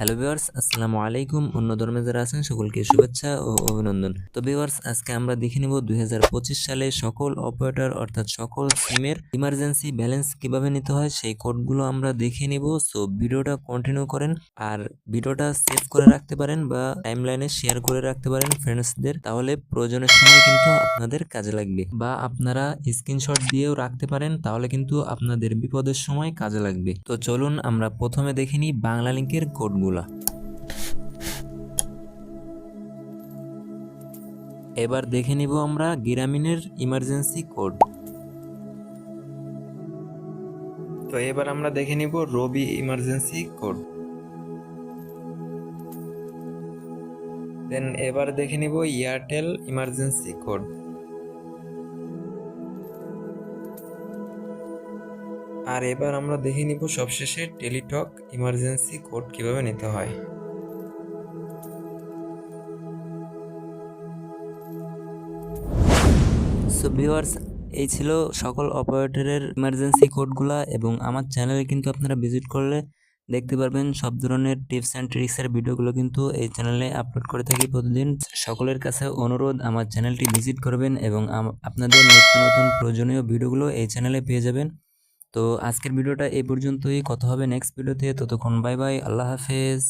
Hello viewers আসসালামু আলাইকুম। অন্য ধর্মে যারা আছেন, সকলকে শুভেচ্ছা ও অভিনন্দন। তো ভিউয়ার্স আজকে আমরা দেখে নেব দুই হাজার পঁচিশ সালে সকল অপারেটর অর্থাৎ সকল সিমের ইমার্জেন্সি ব্যালেন্স কীভাবে নিতে হয়, সেই কোডগুলো আমরা দেখে নেব। সো ভিডিওটা কন্টিনিউ করেন আর ভিডিওটা সেভ করে রাখতে পারেন বা টাইম টাইমলাইনে শেয়ার করে রাখতে পারেন ফ্রেন্ডসদের তাহলে প্রয়োজনের সময় কিন্তু আপনাদের কাজে লাগবে। বা আপনারা স্ক্রিনশট দিয়েও রাখতে পারেন, তাহলে কিন্তু আপনাদের বিপদের সময় কাজে লাগবে। তো চলুন আমরা প্রথমে দেখে নিই বাংলা লিঙ্কের কোডগুলা এবার দেখে নিব আমরা গ্রামীণের ইমার্জেন্সি কোড তো এবার আমরা দেখে নিব রবি ইমার্জেন্সি কোড দেন এবার দেখে নিব এয়ারটেল ইমার্জেন্সি কোড আর এবার আমরা দেখে নিব সবশেষে টেলিটক ইমার্জেন্সি কোড কীভাবে নিতে হয়। সো এই ছিল সকল অপারেটরের ইমার্জেন্সি কোডগুলা এবং আমার চ্যানেলে কিন্তু আপনারা ভিজিট করলে দেখতে পারবেন সব ধরনের টিপস অ্যান্ড ট্রিক্সের ভিডিওগুলো কিন্তু এই চ্যানেলে আপলোড করে থাকি প্রতিদিন। সকলের কাছে অনুরোধ, আমার চ্যানেলটি ভিজিট করবেন এবং আপনাদের নিত্য নতুন প্রয়োজনীয় ভিডিওগুলো এই চ্যানেলে পেয়ে যাবেন। তো আজকের ভিডিওটা এ পর্যন্তই। কথা হবে নেক্সট ভিডিওতে ততক্ষণ বাই বাই আল্লাহ হাফেজ।